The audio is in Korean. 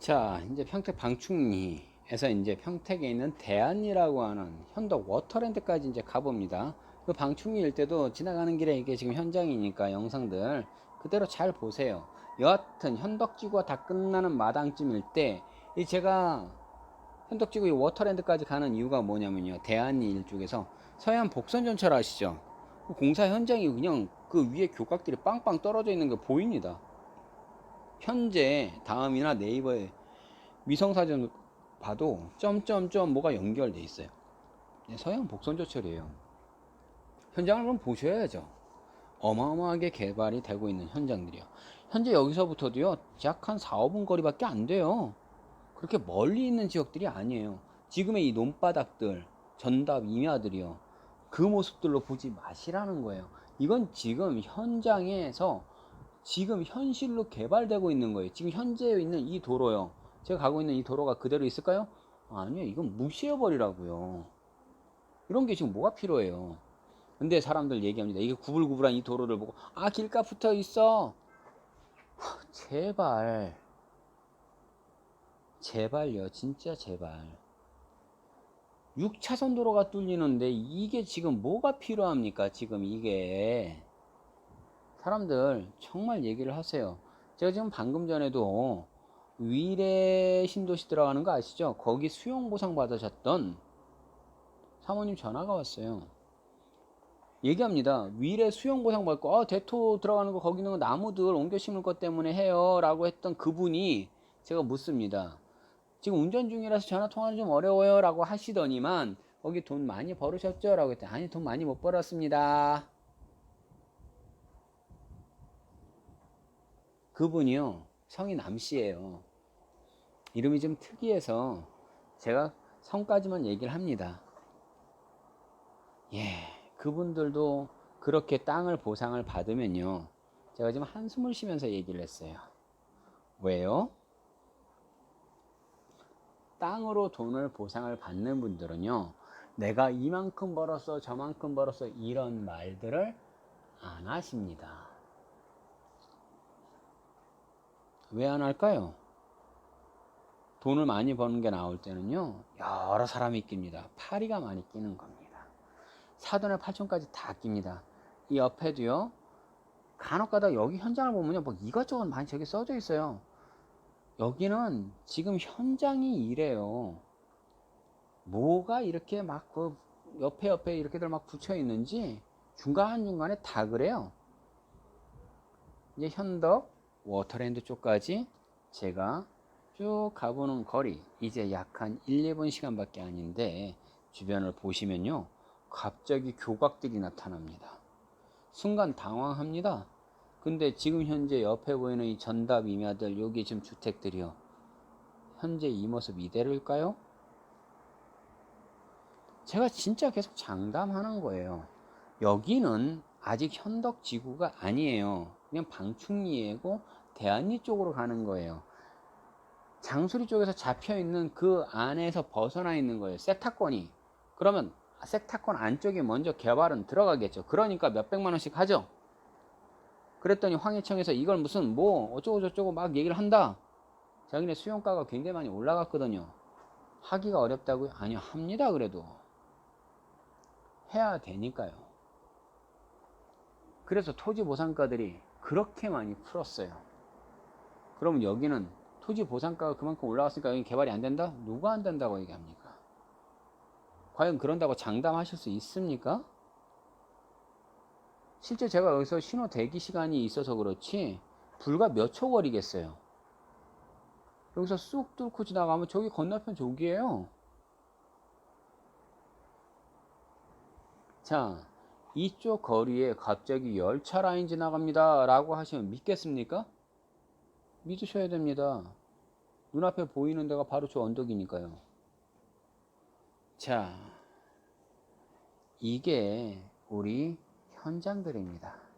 자, 이제 평택 방충리에서 이제 평택에 있는 대안이라고 하는 현덕 워터랜드까지 이제 가봅니다. 그 방충리 일때도 지나가는 길에 이게 지금 현장이니까 영상들 그대로 잘 보세요. 여하튼 현덕지구가 다 끝나는 마당쯤일 때, 이 제가 현덕지구 이 워터랜드까지 가는 이유가 뭐냐면요. 대안리 일쪽에서 서해안 복선전철 아시죠? 그 공사 현장이 그냥 그 위에 교각들이 빵빵 떨어져 있는 게 보입니다. 현재 다음이나 네이버에 위성사전 봐도 점점점 뭐가 연결돼 있어요. 네, 서해안 복선조철이에요. 현장을 그럼 보셔야죠. 어마어마하게 개발이 되고 있는 현장들이요. 현재 여기서부터도요, 약 한 4, 5분 거리밖에 안 돼요. 그렇게 멀리 있는 지역들이 아니에요. 지금의 이 논바닥들, 전답 임야들이요. 그 모습들로 보지 마시라는 거예요. 이건 지금 현장에서 지금 현실로 개발되고 있는 거예요. 지금 현재 있는 이 도로요. 제가 가고 있는 이 도로가 그대로 있을까요? 아니요. 이건 무시해버리라고요. 이런 게 지금 뭐가 필요해요? 근데 사람들 얘기합니다. 이게 구불구불한 이 도로를 보고, 아, 길가 붙어 있어. 하, 제발. 제발요. 진짜 제발. 6차선 도로가 뚫리는데 이게 지금 뭐가 필요합니까? 지금 이게. 사람들 정말 얘기를 하세요. 제가 지금 방금 전에도 위례 신도시 들어가는 거 아시죠? 거기 수용 보상 받으셨던 사모님 전화가 왔어요. 얘기합니다. 위례 수용 보상 받고 아, 대토 들어가는 거 거기는 나무들 옮겨 심을 것 때문에 해요라고 했던 그분이 제가 묻습니다. 지금 운전 중이라서 전화 통화는 좀 어려워요라고 하시더니만 거기 돈 많이 벌으셨죠라고 했더니 아니 돈 많이 못 벌었습니다. 그분이요 성이 남씨예요. 이름이 좀 특이해서 제가 성까지만 얘기를 합니다. 예, 그분들도 그렇게 땅을 보상을 받으면요. 제가 지금 한숨을 쉬면서 얘기를 했어요. 왜요? 땅으로 돈을 보상을 받는 분들은요. 내가 이만큼 벌었어, 저만큼 벌었어, 이런 말들을 안 하십니다. 왜 안 할까요? 돈을 많이 버는 게 나올 때는요, 여러 사람이 낍니다. 파리가 많이 끼는 겁니다. 사돈의 팔촌까지 다 낍니다. 이 옆에도요, 간혹 가다 여기 현장을 보면요, 뭐 이것저것 많이 저기 써져 있어요. 여기는 지금 현장이 이래요. 뭐가 이렇게 막 그 옆에 옆에 이렇게들 막 붙여 있는지 중간중간에 다 그래요. 이제 현덕, 워터랜드 쪽까지 제가 쭉 가보는 거리 이제 약 한 1, 2분 시간밖에 아닌데 주변을 보시면요 갑자기 교각들이 나타납니다. 순간 당황합니다. 근데 지금 현재 옆에 보이는 이 전답 임야들 여기 지금 주택들이요. 현재 이 모습 이대로일까요? 제가 진짜 계속 장담하는 거예요. 여기는 아직 현덕 지구가 아니에요 그냥 방충리이고 대안리 쪽으로 가는 거예요 장수리 쪽에서 잡혀 있는 그 안에서 벗어나 있는 거예요. 세타권이. 그러면 세타권 안쪽에 먼저 개발은 들어가겠죠. 그러니까 몇백만 원씩 하죠. 그랬더니 황해청에서 이걸 무슨 뭐 어쩌고 저쩌고 막 얘기를 한다. 자기네 수용가가 굉장히 많이 올라갔거든요. 하기가 어렵다고요? 아니요, 합니다. 그래도 해야 되니까요. 그래서 토지 보상가들이 그렇게 많이 풀었어요. 그러면 여기는 토지 보상가가 그만큼 올라갔으니까 여기 개발이 안 된다? 누가 안 된다고 얘기합니까? 과연 그런다고 장담하실 수 있습니까? 실제 제가 여기서 신호 대기 시간이 있어서 그렇지 불과 몇 초 거리겠어요. 여기서 쑥 뚫고 지나가면 저기 건너편 저기에요. 자, 이쪽 거리에 갑자기 열차 라인 지나갑니다. 라고 하시면 믿겠습니까? 믿으셔야 됩니다. 눈앞에 보이는 데가 바로 저 언덕이니까요. 자, 이게 우리 현장들입니다.